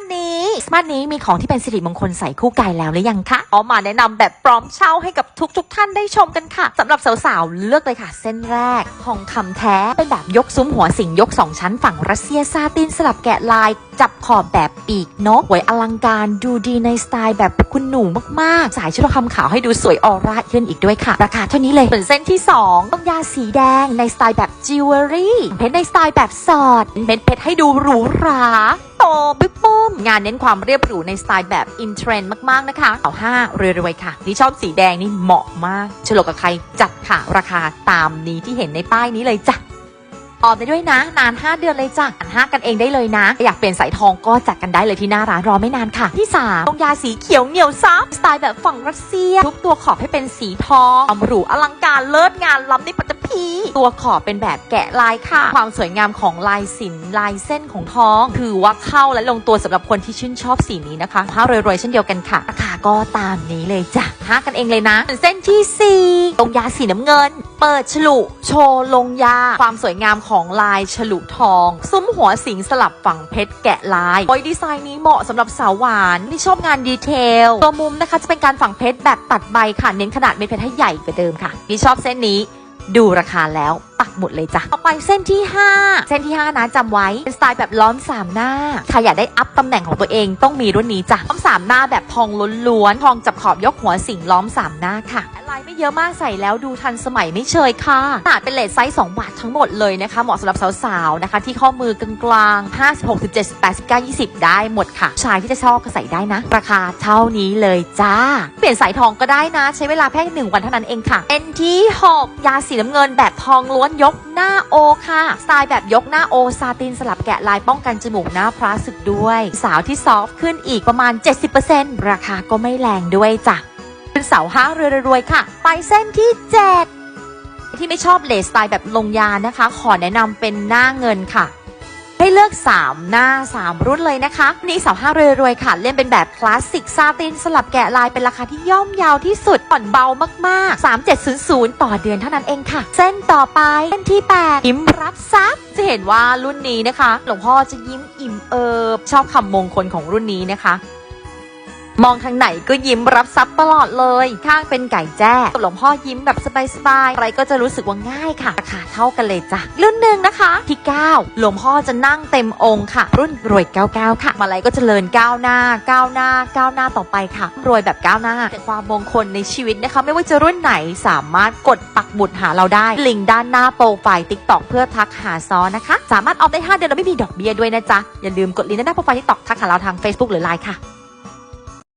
สนี้บ้านนี้มีของที่เป็นสิริมงคลใส่คู่กายแล้วหรือยังคะเอามาแนะนำแบบพร้อมเช่าให้กับทุกๆทท่านได้ชมกันค่ะสำหรับสาวๆเลือกเลยค่ะ เส้นแรกทองคำแท้เป็นแบบยกซุ้มหัวสิงยกสองชั้นฝั่งรัสเซียซาตินสลับแกะลาย จับขอบแบบปีกนกสวยอลังการดูดีในสไตล์แบบคุณหนูมาก ๆ สายชุดทองคำขาวให้ดูสวยออร่าขึ้นอีกด้วยค่ะ ราคาเท่านี้เลยส่วนเส้นที่ 2 ต้องยาสีแดงในสไตล์แบบจิวเวลรี่เพชรในสไตล์แบบสอดเม็ดเพชรให้ดูหรูหราโตบิ๊กปุ้มงานเน้นความเรียบหรูในสไตล์แบบอินเทรนด์มาก ๆ นะคะเอาห้ารวยๆค่ะ นี่ชอบสีแดงนี่เหมาะมากฉลกกับใครจัดค่ะ ราคาตามนี้ที่เห็นในป้ายนี้เลยจ้ะ ออมได้ด้วยนะ นาน 5 เดือนเลยจ้ะอันห้ากันเองได้เลยนะ อยากเปลี่ยนสายทองก็จัดกันได้เลยที่หน้าร้านรอไม่นานค่ะที่3ตรงยาสีเขียวเหนียวซับสไตล์แบบฝั่งรัสเซียทุบตัวขอบให้เป็นสีทองอมหรูอลังการเลิศงานล้ำในปัตตภีตัวขอบเป็นแบบแกะลายค่ะ ความสวยงามของลายสินลายเส้นของทอง ถือว่าเข้าและลงตัวสำหรับคนที่ชื่นชอบสีนี้นะคะผ้ารวยๆเช่นเดียวกันค่ะราคาก็ตามนี้เลยจ้ะห้ากันเองเลยนะเส้นที่สี่ตรงยาสีน้ำเงิน เปิดฉลุ โชว์ลงยา ความสวยงามของลายฉลุทอง ซุ้มหัวสิงสลับฝั่งเพชรแกะลายโดยดีไซน์นี้เหมาะสำหรับสาวหวานที่ชอบงานดีเทล ตัวมุมนะคะจะเป็นการฝังเพชรแบบตัดใบค่ะ เน้นขนาดเม็ดเพชรให้ใหญ่กว่าเดิมค่ะนี่ชอบเส้นนี้ ดูราคาแล้วปักหมุดเลยจ้ะ ต่อไปเส้นที่ 5 เส้นที่ 5 นะจำไว้เป็นสไตล์แบบล้อม 3 หน้า ใครอยากได้อัพตำแหน่งของตัวเองต้องมีรุ่นนี้จ้ะล้อม3หน้าแบบทองล้วนๆทองจับขอบยกหัวสิงล้อม 3 หน้าค่ะลายไม่เยอะมากใส่แล้วดูทันสมัยไม่เชยค่ะขนาดเป็นเลทไซส์2บาททั้งหมดเลยนะคะเหมาะสำหรับสาวๆนะคะ ที่ข้อมือกลางๆ56 7 8 9 20 ได้หมดค่ะ ชายที่จะชอบก็ใส่ได้นะ ราคาเท่านี้เลยจ้า เปลี่ยนสายทองก็ได้นะ ใช้เวลาแค่หนึ่งวันเท่านั้นเองค่ะเป็นที่6ยาสีน้ำเงินแบบทองล้วนยกหน้าโอค่ะสไตล์แบบยกหน้าโอซาตินสลับแกะลายป้องกันจมูกหน้าพลาสติกด้วย สาวที่ซอฟขึ้นอีกประมาณ 70%ราคาก็ไม่แรงด้วยจ้ะ เป็นเสาห้างรวยค่ะ ไปเส้นที่ 7 ที่ไม่ชอบเลสสไตล์แบบลงยานะคะ ขอแนะนำเป็นหน้าเงินค่ะ ให้เลือก 3 หน้า 3 รุ่นเลยนะคะ นี่เสาห้าเรือรวยค่ะ เล่นเป็นแบบคลาสสิกซาตินสลับแกะลายเป็นราคาที่ย่อมเยาวที่สุดผ่อนเบามากๆ 3700 ต่อเดือนเท่านั้นเองค่ะ เส้นต่อไปเส้นที่8ยิ้มรับทรัพย์จะเห็นว่ารุ่นนี้นะคะ หลวงพ่อจะยิ้มอิ่มเอิบชอบคำมงคลของรุ่นนี้นะคะ มองทางไหนก็ยิ้มรับทรัพย์ตลอดเลย ข้างเป็นไก่แจ้หลวงพ่อยิ้มแบบสบายๆ อะไรก็จะรู้สึกว่าง่ายค่ะราคาเท่ากันเลยจ้ะ รุ่นหนึ่งนะคะ ที่ 9 หลวงพ่อจะนั่งเต็มองค์ค่ะ รุ่นรวย 99 ค่ะ มาลัยก็จเจริญก้าวหน้าก้าวหน้าก้าวหน้าต่อไปค่ะ รวยแบบก้าวหน้า แต่ความมงคลในชีวิตนะคะ ไม่ว่าจะรุ่นไหนสามารถกดปักหมุดหาเราได้ลิงก์ด้านหน้าโปรไฟล์ติ๊กต็อกเพื่อทักหาซอนะคะ สามารถออมได้ 5 เดือนโดยไม่มีดอกเบี้ยด้วยนะจ๊ะอย่าลืมกดลิงก์ด้านหน้าโปรไฟล์ติ๊กต็อกทักหาเราทาง Facebook หรือ Line ค่ะ